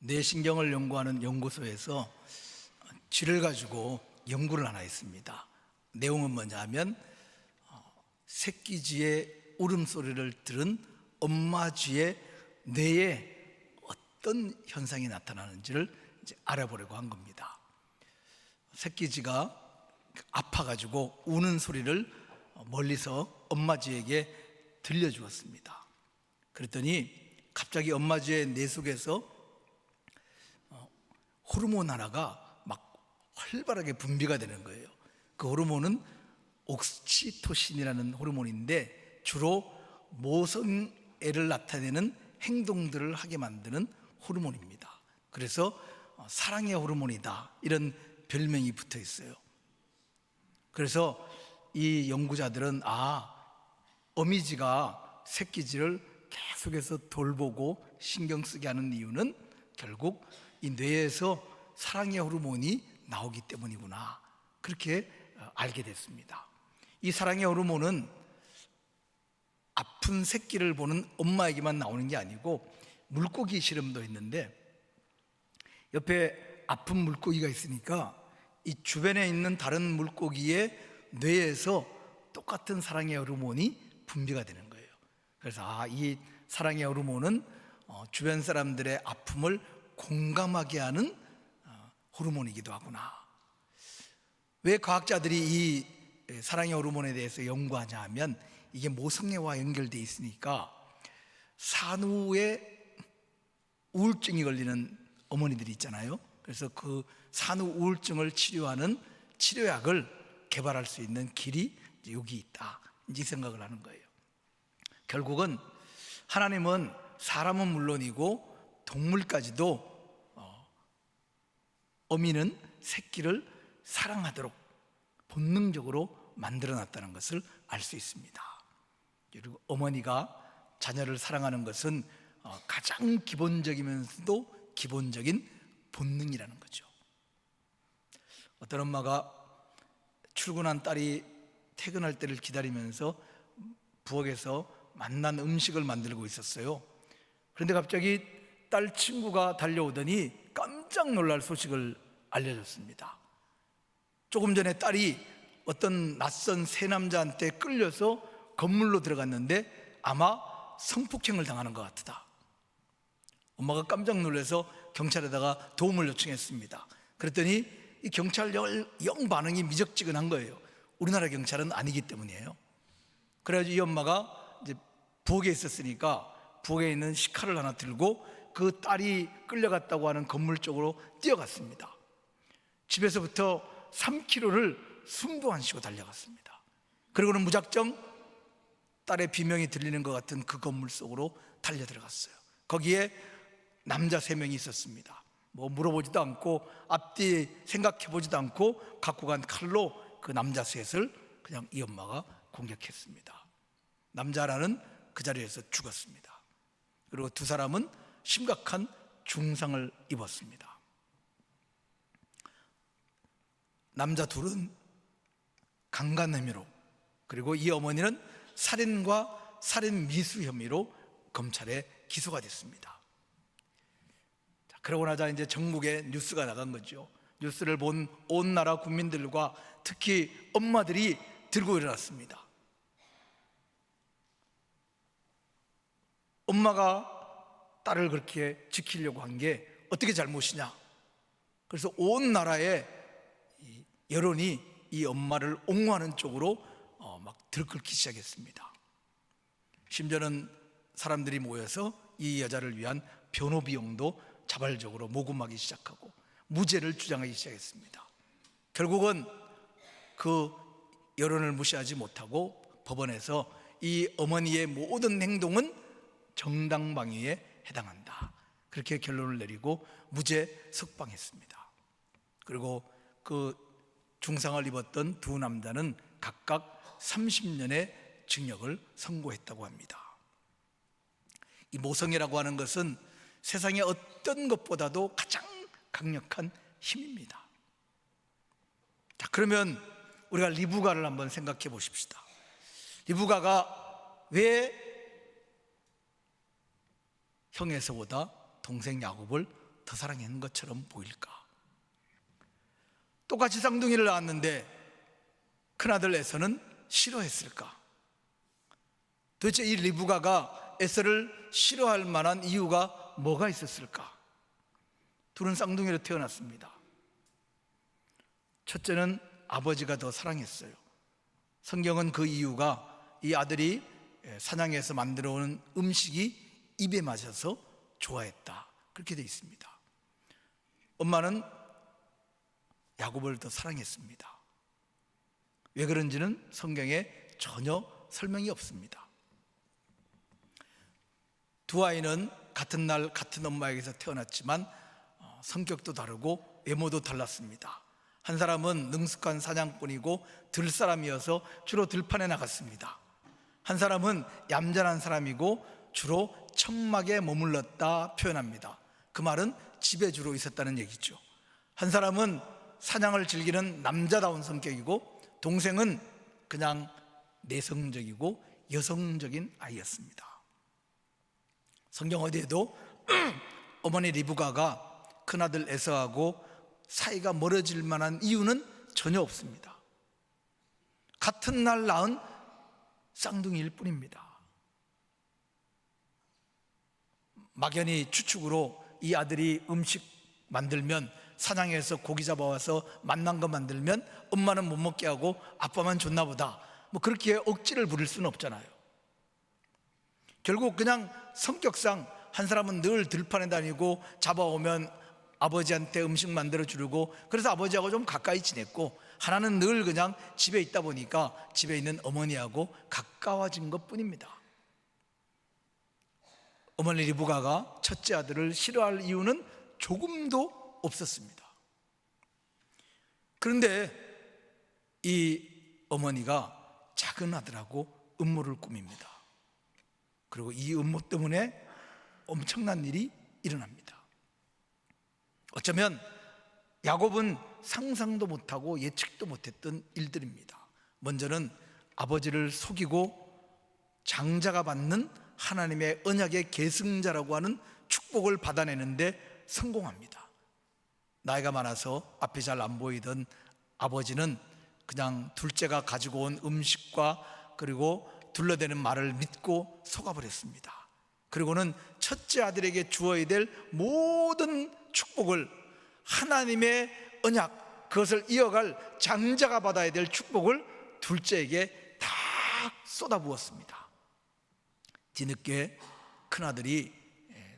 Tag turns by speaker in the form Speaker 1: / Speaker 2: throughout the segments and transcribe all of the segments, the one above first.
Speaker 1: 뇌신경을 연구하는 연구소에서 쥐를 가지고 연구를 하나 했습니다. 내용은 뭐냐 하면 어, 새끼 쥐의 울음소리를 들은 엄마 쥐의 뇌에 어떤 현상이 나타나는지를 알아보려고 한 겁니다. 새끼 쥐가 아파가지고 우는 소리를 멀리서 엄마 쥐에게 들려주었습니다. 그랬더니 갑자기 엄마 쥐의 뇌 속에서 어, 호르몬 하나가 막 활발하게 분비가 되는 거예요. 그 호르몬은 옥시토신이라는 호르몬인데 주로 모성애를 나타내는 행동들을 하게 만드는 호르몬입니다. 그래서 어, 사랑의 호르몬이다 이런 별명이 붙어 있어요. 그래서 이 연구자들은 아 어미지가 새끼쥐를 계속해서 돌보고 신경 쓰게 하는 이유는 결국 이 뇌에서 사랑의 호르몬이 나오기 때문이구나 그렇게 어, 알게 됐습니다. 이 사랑의 호르몬은 아픈 새끼를 보는 엄마에게만 나오는 게 아니고 물고기 실험도 했는데 옆에 아픈 물고기가 있으니까 이 주변에 있는 다른 물고기의 뇌에서 똑같은 사랑의 호르몬이 분비가 되는 거예요. 그래서 아, 이 사랑의 호르몬은 어, 주변 사람들의 아픔을 공감하게 하는 어, 호르몬이기도 하구나. 왜 과학자들이 이 사랑의 호르몬에 대해서 연구하냐 하면 이게 모성애와 연결돼 있으니까 산후에 우울증이 걸리는 어머니들이 있잖아요. 그래서 그 산후 우울증을 치료하는 치료약을 개발할 수 있는 길이 여기 있다. 이 생각을 하는 거예요. 결국은 하나님은 사람은 물론이고 동물까지도 어, 어미는 새끼를 사랑하도록 본능적으로 만들어 놨다는 것을 알 수 있습니다. 그리고 어머니가 자녀를 사랑하는 것은 어, 가장 기본적이면서도 기본적인 본능이라는 거죠. 어떤 엄마가 출근한 딸이 퇴근할 때를 기다리면서 부엌에서 만난 음식을 만들고 있었어요. 그런데 갑자기 딸 친구가 달려오더니 깜짝 놀랄 소식을 알려줬습니다. 조금 전에 딸이 어떤 낯선 새 남자한테 끌려서 건물로 들어갔는데 아마 성폭행을 당하는 것 같다. 엄마가 깜짝 놀라서 경찰에다가 도움을 요청했습니다. 그랬더니 이 경찰 영 반응이 미적지근한 거예요. 우리나라 경찰은 아니기 때문이에요. 그래가지고 이 엄마가 이제 부엌에 있었으니까 부엌에 있는 시카를 하나 들고 그 딸이 끌려갔다고 하는 건물 쪽으로 뛰어갔습니다. 집에서부터 3km를 숨도 안 쉬고 달려갔습니다. 그리고는 무작정 딸의 비명이 들리는 것 같은 그 건물 속으로 달려 들어갔어요. 거기에 남자 세 명이 있었습니다. 뭐 물어보지도 않고 앞뒤 생각해 보지도 않고 갖고 간 칼로 그 남자 셋을 그냥 이 엄마가 공격했습니다. 남자라는 그 자리에서 죽었습니다. 그리고 두 사람은 심각한 중상을 입었습니다. 남자 둘은 강간 혐의로 그리고 이 어머니는 살인과 살인 미수 혐의로 검찰에 기소가 됐습니다. 자, 그러고 나자 이제 전국에 뉴스가 나간 거죠. 뉴스를 본 온 나라 국민들과 특히 엄마들이 들고 일어났습니다. 엄마가 딸을 그렇게 지키려고 한 게 어떻게 잘못이냐? 그래서 온 나라의 이 여론이 이 엄마를 옹호하는 쪽으로 어, 막 들끓기 시작했습니다. 심지어는 사람들이 모여서 이 여자를 위한 변호 비용도 자발적으로 모금하기 시작하고 무죄를 주장하기 시작했습니다. 결국은 그 여론을 무시하지 못하고 법원에서 이 어머니의 모든 행동은 정당방위에 해당한다. 그렇게 결론을 내리고 무죄 석방했습니다. 그리고 그 중상을 입었던 두 남자는 각각 30년의 징역을 선고했다고 합니다. 이 모성애라고 하는 것은 세상의 어떤 것보다도 가장 강력한 힘입니다. 자, 그러면 우리가 리브가를 한번 생각해 보십시다. 리브가가 왜 형에서보다 동생 야곱을 더 사랑했는 것처럼 보일까? 똑같이 쌍둥이를 낳았는데 큰아들 에서는 싫어했을까? 도대체 이 리브가가 에서를 싫어할 만한 이유가 뭐가 있었을까? 둘은 쌍둥이로 태어났습니다. 첫째는 아버지가 더 사랑했어요. 성경은 그 이유가 이 아들이 사냥해서 만들어 온 음식이 입에 맞아서 좋아했다. 그렇게 되어 있습니다. 엄마는 야곱을 더 사랑했습니다. 왜 그런지는 성경에 전혀 설명이 없습니다. 두 아이는 같은 날 같은 엄마에게서 태어났지만 어, 성격도 다르고 외모도 달랐습니다. 한 사람은 능숙한 사냥꾼이고 들사람이어서 주로 들판에 나갔습니다. 한 사람은 얌전한 사람이고 주로 천막에 머물렀다 표현합니다. 그 말은 집에 주로 있었다는 얘기죠. 한 사람은 사냥을 즐기는 남자다운 성격이고 동생은 그냥 내성적이고 여성적인 아이였습니다. 성경 어디에도 어머니 리브가가 큰아들 에서하고 사이가 멀어질 만한 이유는 전혀 없습니다. 같은 날 낳은 쌍둥이일 뿐입니다. 막연히 추측으로 이 아들이 음식 만들면 사냥해서 고기 잡아와서 만난 거 만들면 엄마는 못 먹게 하고 아빠만 줬나 보다. 뭐 그렇게 억지를 부릴 수는 없잖아요. 결국 그냥 성격상 한 사람은 늘 들판에 다니고 잡아오면 아버지한테 음식 만들어 주려고 그래서 아버지하고 좀 가까이 지냈고 하나는 늘 그냥 집에 있다 보니까 집에 있는 어머니하고 가까워진 것 뿐입니다. 어머니 리브가가 첫째 아들을 싫어할 이유는 조금도 없었습니다. 그런데 이 어머니가 작은 아들하고 음모를 꾸밉니다. 그리고 이 음모 때문에 엄청난 일이 일어납니다. 어쩌면 야곱은 상상도 못하고 예측도 못했던 일들입니다. 먼저는 아버지를 속이고 장자가 받는 하나님의 언약의 계승자라고 하는 축복을 받아내는데 성공합니다. 나이가 많아서 앞이 잘 안 보이던 아버지는 그냥 둘째가 가지고 온 음식과 그리고 둘러대는 말을 믿고 속아버렸습니다. 그리고는 첫째 아들에게 주어야 될 모든 축복을 하나님의 언약 그것을 이어갈 장자가 받아야 될 축복을 둘째에게 다 쏟아부었습니다. 뒤늦게 큰 아들이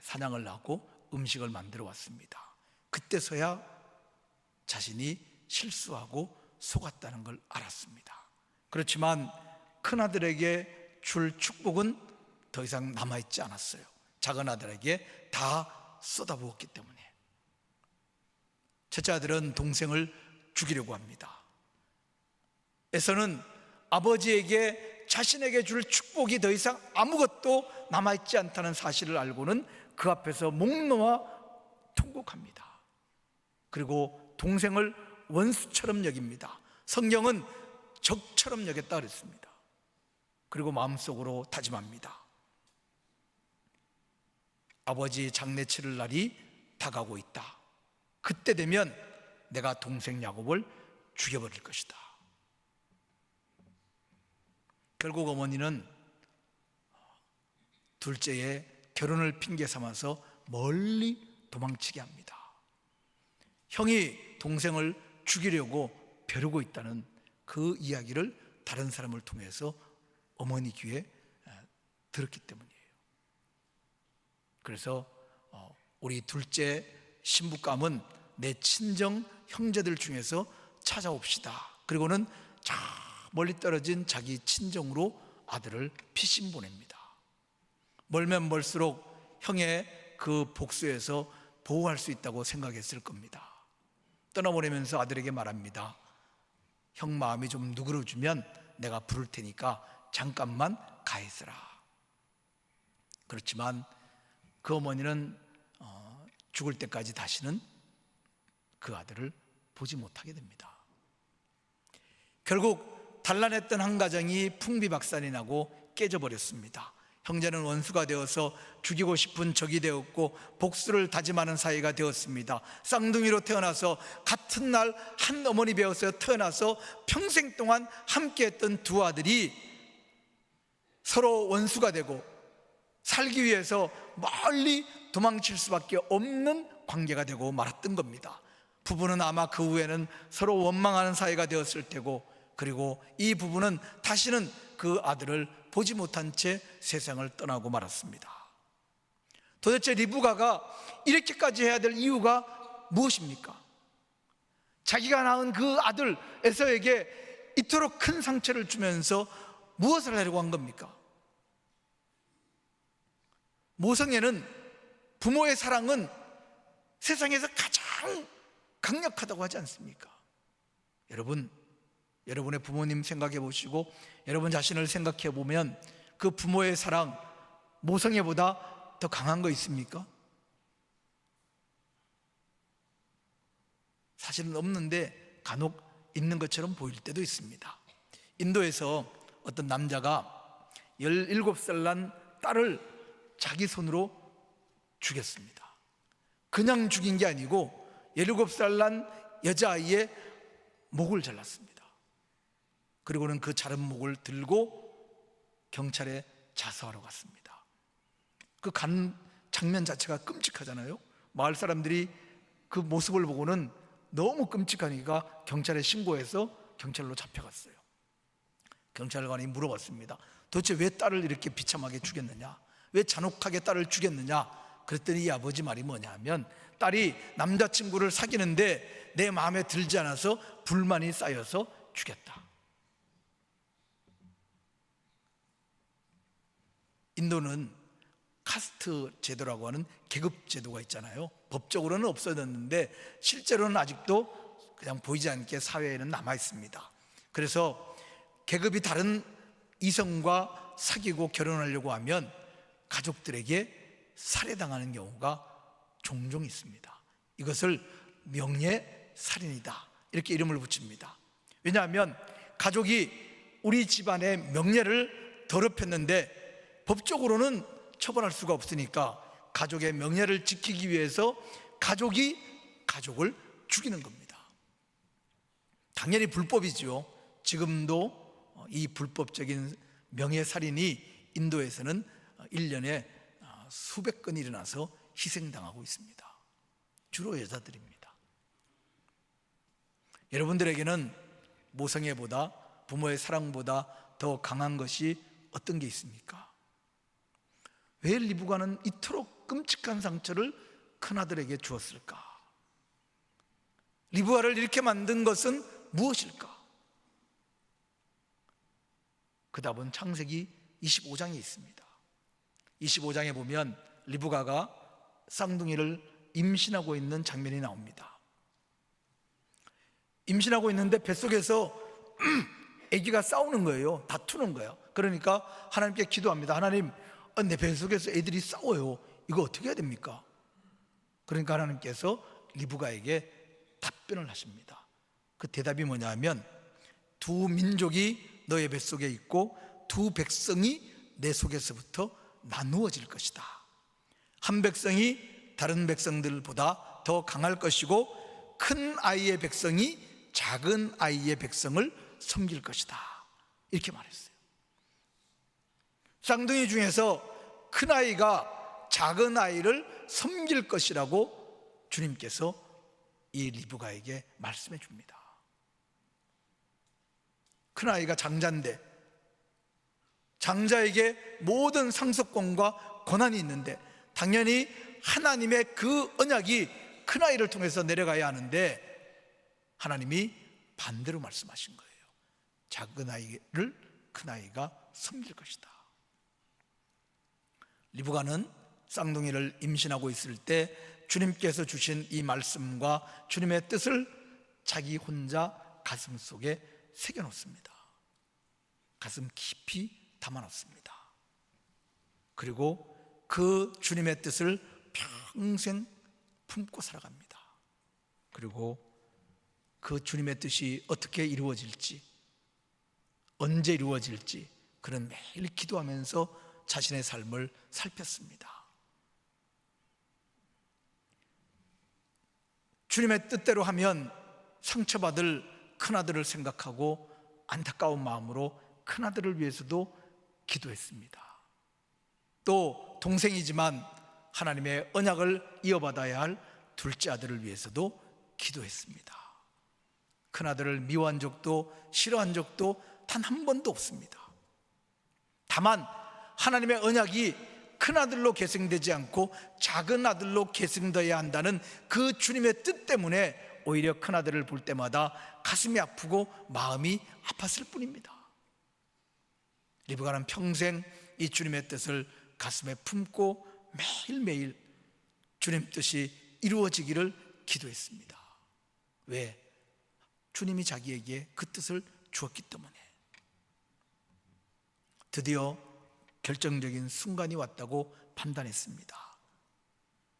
Speaker 1: 사냥을 하고 음식을 만들어 왔습니다. 그때서야 자신이 실수하고 속았다는 걸 알았습니다. 그렇지만 큰 아들에게 줄 축복은 더 이상 남아있지 않았어요. 작은 아들에게 다 쏟아부었기 때문에. 첫째 아들은 동생을 죽이려고 합니다. 에서는 아버지에게 자신에게 줄 축복이 더 이상 아무것도 남아있지 않다는 사실을 알고는 그 앞에서 목 놓아 통곡합니다. 그리고 동생을 원수처럼 여깁니다. 성경은 적처럼 여겼다 그랬습니다. 그리고 마음속으로 다짐합니다. 아버지 장례 치를 날이 다가오고 있다. 그때 되면 내가 동생 야곱을 죽여버릴 것이다. 결국 어머니는 둘째의 결혼을 핑계 삼아서 멀리 도망치게 합니다. 형이 동생을 죽이려고 벼르고 있다는 그 이야기를 다른 사람을 통해서 어머니 귀에 들었기 때문이에요. 그래서 어, 우리 둘째 신부감은 내 친정 형제들 중에서 찾아옵시다. 그리고는 저 멀리 떨어진 자기 친정으로 아들을 피신 보냅니다. 멀면 멀수록 형의 그 복수에서 보호할 수 있다고 생각했을 겁니다. 떠나보내면서 아들에게 말합니다. 형 마음이 좀 누그러주면 내가 부를 테니까 잠깐만 가 있으라. 그렇지만 그 어머니는 어, 죽을 때까지 다시는 그 아들을 보지 못하게 됩니다. 결국 단란했던 한 가정이 풍비박산이 나고 깨져버렸습니다. 형제는 원수가 되어서 죽이고 싶은 적이 되었고 복수를 다짐하는 사이가 되었습니다. 쌍둥이로 태어나서 같은 날 한 어머니 배어서 태어나서 평생 동안 함께했던 두 아들이 서로 원수가 되고 살기 위해서 멀리 도망칠 수밖에 없는 관계가 되고 말았던 겁니다. 부부는 아마 그 후에는 서로 원망하는 사이가 되었을 테고 그리고 이 부부는 다시는 그 아들을 보지 못한 채 세상을 떠나고 말았습니다. 도대체 리브가가 이렇게까지 해야 될 이유가 무엇입니까? 자기가 낳은 그 아들 에서에게 이토록 큰 상처를 주면서 무엇을 하려고 한 겁니까? 모성애는 부모의 사랑은 세상에서 가장 강력하다고 하지 않습니까? 여러분, 여러분의 부모님 생각해 보시고 여러분 자신을 생각해 보면 그 부모의 사랑 모성애보다 더 강한 거 있습니까? 사실은 없는데 간혹 있는 것처럼 보일 때도 있습니다. 인도에서 어떤 남자가 17살 난 딸을 자기 손으로 죽였습니다. 그냥 죽인 게 아니고 17살 난 여자아이의 목을 잘랐습니다. 그리고는 그 자른 목을 들고 경찰에 자수하러 갔습니다. 그 간 장면 자체가 끔찍하잖아요. 마을 사람들이 그 모습을 보고는 너무 끔찍하니까 경찰에 신고해서 경찰로 잡혀갔어요. 경찰관이 물어봤습니다. 도대체 왜 딸을 이렇게 비참하게 죽였느냐? 왜 잔혹하게 딸을 죽였느냐? 그랬더니 이 아버지 말이 뭐냐면 딸이 남자친구를 사귀는데 내 마음에 들지 않아서 불만이 쌓여서 죽였다. 인도는 카스트 제도라고 하는 계급 제도가 있잖아요. 법적으로는 없어졌는데 실제로는 아직도 그냥 보이지 않게 사회에는 남아 있습니다. 그래서 계급이 다른 이성과 사귀고 결혼하려고 하면 가족들에게 살해당하는 경우가 종종 있습니다. 이것을 명예 살인이다. 이렇게 이름을 붙입니다. 왜냐하면 가족이 우리 집안의 명예를 더럽혔는데 법적으로는 처벌할 수가 없으니까 가족의 명예를 지키기 위해서 가족이 가족을 죽이는 겁니다. 당연히 불법이지요. 지금도 이 불법적인 명예살인이 인도에서는 1년에 수백 건이 일어나서 희생당하고 있습니다. 주로 여자들입니다. 여러분들에게는 모성애보다 부모의 사랑보다 더 강한 것이 어떤 게 있습니까? 왜 리브가는 이토록 끔찍한 상처를 큰아들에게 주었을까? 리브가를 이렇게 만든 것은 무엇일까? 그 답은 창세기 25장에 있습니다. 25장에 보면 리브가가 쌍둥이를 임신하고 있는 장면이 나옵니다. 임신하고 있는데 뱃속에서 아기가 싸우는 거예요. 다투는 거예요. 그러니까 하나님께 기도합니다. 하나님, 어, 내 뱃속에서 애들이 싸워요. 이거 어떻게 해야 됩니까? 그러니까 하나님께서 리브가에게 답변을 하십니다. 그 대답이 뭐냐면 두 민족이 너의 뱃속에 있고 두 백성이 내 속에서부터 나누어질 것이다. 한 백성이 다른 백성들보다 더 강할 것이고 큰 아이의 백성이 작은 아이의 백성을 섬길 것이다. 이렇게 말했어요. 쌍둥이 중에서 큰 아이가 작은 아이를 섬길 것이라고 주님께서 이 리브가에게 말씀해 줍니다. 큰 아이가 장자인데 장자에게 모든 상속권과 권한이 있는데 당연히 하나님의 그 언약이 큰 아이를 통해서 내려가야 하는데 하나님이 반대로 말씀하신 거예요. 작은 아이를 큰 아이가 섬길 것이다. 리브가는 쌍둥이를 임신하고 있을 때 주님께서 주신 이 말씀과 주님의 뜻을 자기 혼자 가슴 속에 새겨놓습니다. 가슴 깊이 담아놨습니다. 그리고 그 주님의 뜻을 평생 품고 살아갑니다. 그리고 그 주님의 뜻이 어떻게 이루어질지, 언제 이루어질지, 그는 매일 기도하면서 자신의 삶을 살폈습니다. 주님의 뜻대로 하면 상처받을 큰아들을 생각하고 안타까운 마음으로 큰아들을 위해서도 기도했습니다. 또 동생이지만 하나님의 언약을 이어받아야 할 둘째 아들을 위해서도 기도했습니다. 큰아들을 미워한 적도 싫어한 적도 단 한 번도 없습니다. 다만 하나님의 언약이 큰 아들로 계승되지 않고 작은 아들로 계승되어야 한다는 그 주님의 뜻 때문에 오히려 큰 아들을 볼 때마다 가슴이 아프고 마음이 아팠을 뿐입니다. 리브가는 평생 이 주님의 뜻을 가슴에 품고 매일매일 주님 뜻이 이루어지기를 기도했습니다. 왜? 주님이 자기에게 그 뜻을 주었기 때문에. 드디어 결정적인 순간이 왔다고 판단했습니다.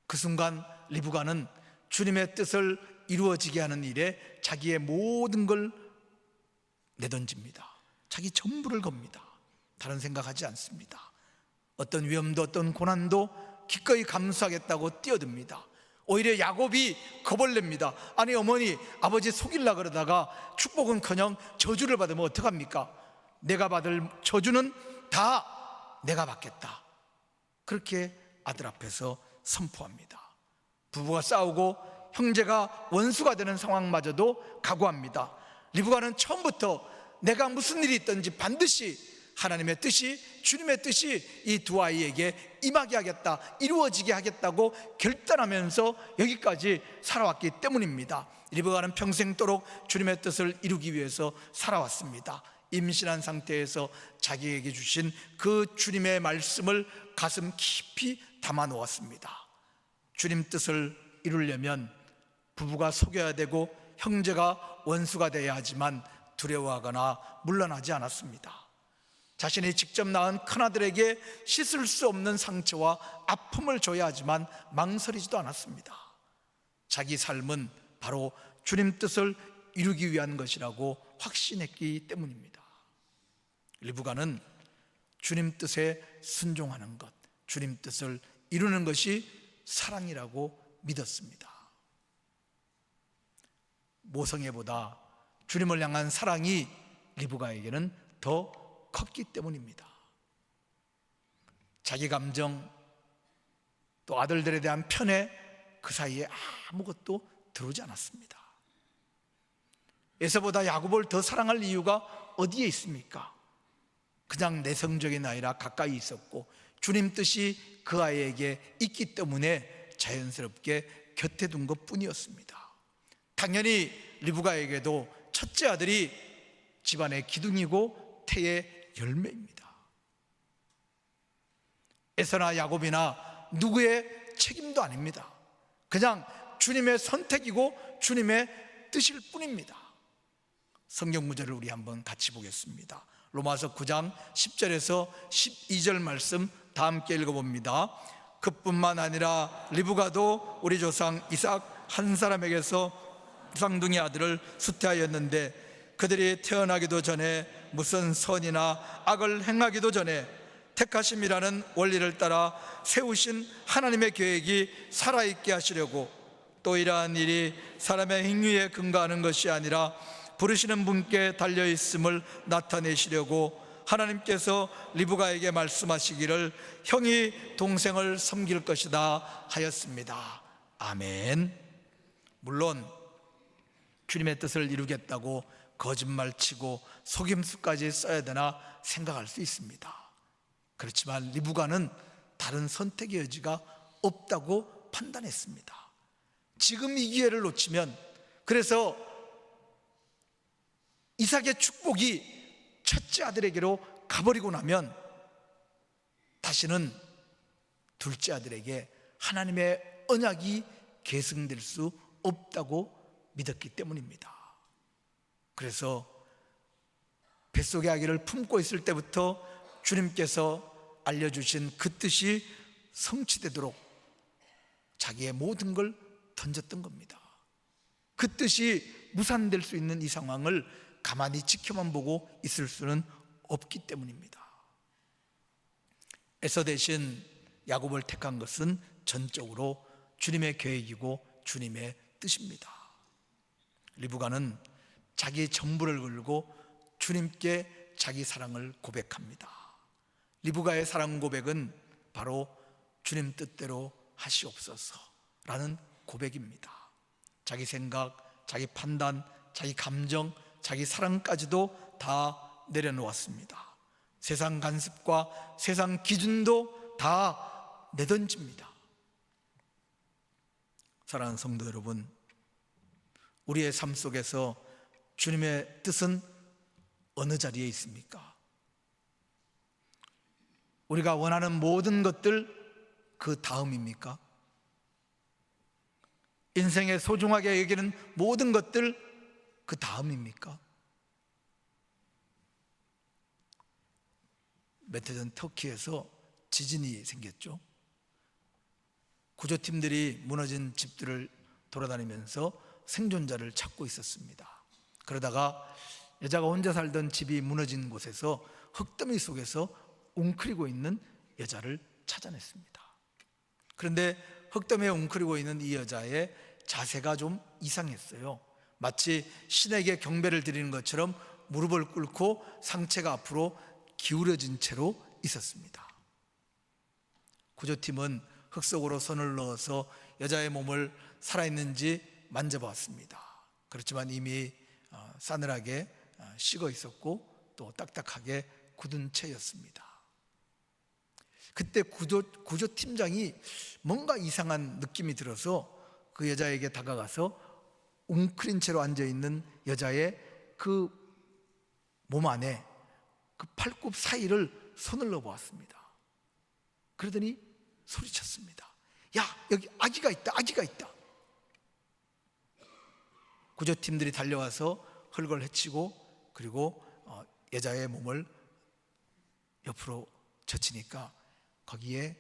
Speaker 1: 그 순간 리브가는 주님의 뜻을 이루어지게 하는 일에 자기의 모든 걸 내던집니다. 자기 전부를 겁니다. 다른 생각하지 않습니다. 어떤 위험도 어떤 고난도 기꺼이 감수하겠다고 뛰어듭니다. 오히려 야곱이 겁을 냅니다. 아니 어머니 아버지 속일라 그러다가 축복은커녕 저주를 받으면 어떡합니까? 내가 받을 저주는 다 내가 받겠다. 그렇게 아들 앞에서 선포합니다. 부부가 싸우고 형제가 원수가 되는 상황마저도 각오합니다. 리브가는 처음부터 내가 무슨 일이 있든지 반드시 하나님의 뜻이 주님의 뜻이 이 두 아이에게 임하게 하겠다 이루어지게 하겠다고 결단하면서 여기까지 살아왔기 때문입니다 리브가는 평생도록 주님의 뜻을 이루기 위해서 살아왔습니다 임신한 상태에서 자기에게 주신 그 주님의 말씀을 가슴 깊이 담아 놓았습니다 주님 뜻을 이루려면 부부가 속여야 되고 형제가 원수가 되어야 하지만 두려워하거나 물러나지 않았습니다 자신이 직접 낳은 큰아들에게 씻을 수 없는 상처와 아픔을 줘야 하지만 망설이지도 않았습니다. 자기 삶은 바로 주님 뜻을 이루기 위한 것이라고 확신했기 때문입니다. 리브가는 주님 뜻에 순종하는 것, 주님 뜻을 이루는 것이 사랑이라고 믿었습니다. 모성애보다 주님을 향한 사랑이 리브가에게는 더 컸기 때문입니다. 자기 감정 또 아들들에 대한 편애 그 사이에 아무것도 들어오지 않았습니다. 에서보다 야곱을 더 사랑할 이유가 어디에 있습니까? 그냥 내성적인 아이라 가까이 있었고 주님 뜻이 그 아이에게 있기 때문에 자연스럽게 곁에 둔 것 뿐이었습니다. 당연히 리브가에게도 첫째 아들이 집안의 기둥이고 태의 열매입니다. 에서나 야곱이나 누구의 책임도 아닙니다. 그냥 주님의 선택이고 주님의 뜻일 뿐입니다. 성경 구절을 우리 한번 같이 보겠습니다. 로마서 9장 10절에서 12절 말씀 다 함께 읽어봅니다. 그뿐만 아니라 리브가도 우리 조상 이삭 한 사람에게서 쌍둥이 아들을 수태하였는데 그들이 태어나기도 전에 무슨 선이나 악을 행하기도 전에 택하심이라는 원리를 따라 세우신 하나님의 계획이 살아있게 하시려고 또 이러한 일이 사람의 행위에 근거하는 것이 아니라 부르시는 분께 달려 있음을 나타내시려고 하나님께서 리브가에게 말씀하시기를 형이 동생을 섬길 것이다 하였습니다. 아멘. 물론 주님의 뜻을 이루겠다고 거짓말 치고 속임수까지 써야 되나 생각할 수 있습니다. 그렇지만 리브가는 다른 선택의 여지가 없다고 판단했습니다. 지금 이 기회를 놓치면 그래서 이삭의 축복이 첫째 아들에게로 가버리고 나면 다시는 둘째 아들에게 하나님의 언약이 계승될 수 없다고 믿었기 때문입니다. 그래서 뱃속의 아기를 품고 있을 때부터 주님께서 알려주신 그 뜻이 성취되도록 자기의 모든 걸 던졌던 겁니다. 그 뜻이 무산될 수 있는 이 상황을 가만히 지켜만 보고 있을 수는 없기 때문입니다. 에서 대신 야곱을 택한 것은 전적으로 주님의 계획이고 주님의 뜻입니다. 리브가는 자기 전부를 걸고 주님께 자기 사랑을 고백합니다. 리브가의 사랑 고백은 바로 주님 뜻대로 하시옵소서라는 고백입니다. 자기 생각, 자기 판단, 자기 감정, 자기 사랑까지도 다 내려놓았습니다. 세상 간섭과 세상 기준도 다 내던집니다. 사랑하는 성도 여러분, 우리의 삶 속에서 주님의 뜻은 어느 자리에 있습니까? 우리가 원하는 모든 것들 그 다음입니까? 인생에 소중하게 여기는 모든 것들 그 다음입니까? 몇해전 터키에서 지진이 생겼죠. 구조팀들이 무너진 집들을 돌아다니면서 생존자를 찾고 있었습니다. 그러다가 여자가 혼자 살던 집이 무너진 곳에서 흙더미 속에서 웅크리고 있는 여자를 찾아냈습니다. 그런데 흙더미에 웅크리고 있는 이 여자의 자세가 좀 이상했어요. 마치 신에게 경배를 드리는 것처럼 무릎을 꿇고 상체가 앞으로 기울어진 채로 있었습니다. 구조팀은 흙 속으로 손을 넣어서 여자의 몸을 살아있는지 만져봤습니다. 그렇지만 이미 어, 싸늘하게 어, 식어 있었고 또 딱딱하게 굳은 채였습니다. 그때 구조, 구조팀장이 뭔가 이상한 느낌이 들어서 그 여자에게 다가가서 웅크린 채로 앉아 있는 여자의 그 몸 안에 그 팔굽 사이를 손을 넣어 보았습니다. 그러더니 소리쳤습니다. 야, 여기 아기가 있다. 아기가 있다. 구조팀들이 달려와서 흙을 헤치고 그리고 어, 여자의 몸을 옆으로 젖히니까 거기에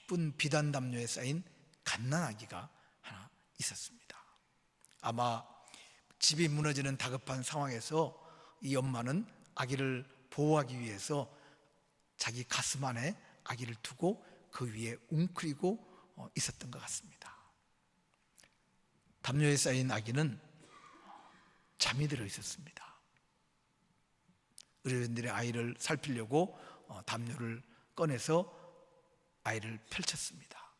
Speaker 1: 예쁜 비단 담요에 쌓인 갓난 아기가 하나 있었습니다. 아마 집이 무너지는 다급한 상황에서 이 엄마는 아기를 보호하기 위해서 자기 가슴 안에 아기를 두고 그 위에 웅크리고 어, 있었던 것 같습니다. 담요에 쌓인 아기는 잠이 들어 있었습니다. 의료진들이 아이를 살피려고 어, 담요를 꺼내서 아이를 펼쳤습니다.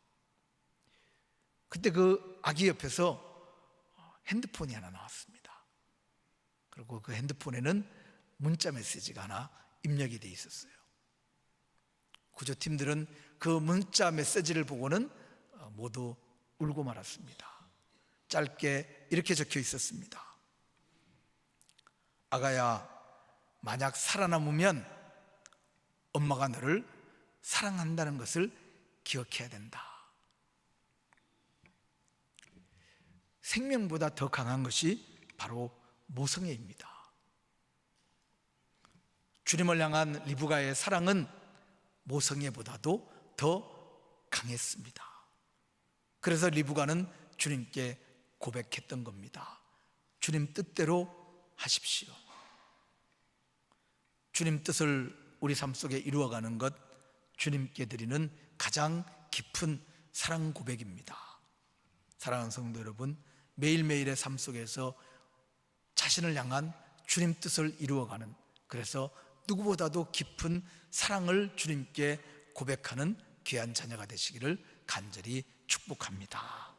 Speaker 1: 그때 그 아기 옆에서 어, 핸드폰이 하나 나왔습니다. 그리고 그 핸드폰에는 문자 메시지가 하나 입력이 돼 있었어요. 구조팀들은 그 문자 메시지를 보고는 어, 모두 울고 말았습니다. 짧게 이렇게 적혀 있었습니다. 아가야, 만약 살아남으면 엄마가 너를 사랑한다는 것을 기억해야 된다. 생명보다 더 강한 것이 바로 모성애입니다. 주님을 향한 리브가의 사랑은 모성애보다도 더 강했습니다. 그래서 리브가는 주님께 고백했던 겁니다. 주님 뜻대로 하십시오. 주님 뜻을 우리 삶 속에 이루어가는 것, 주님께 드리는 가장 깊은 사랑 고백입니다. 사랑하는 성도 여러분, 매일매일의 삶 속에서 자신을 향한 주님 뜻을 이루어가는 그래서 누구보다도 깊은 사랑을 주님께 고백하는 귀한 자녀가 되시기를 간절히 축복합니다.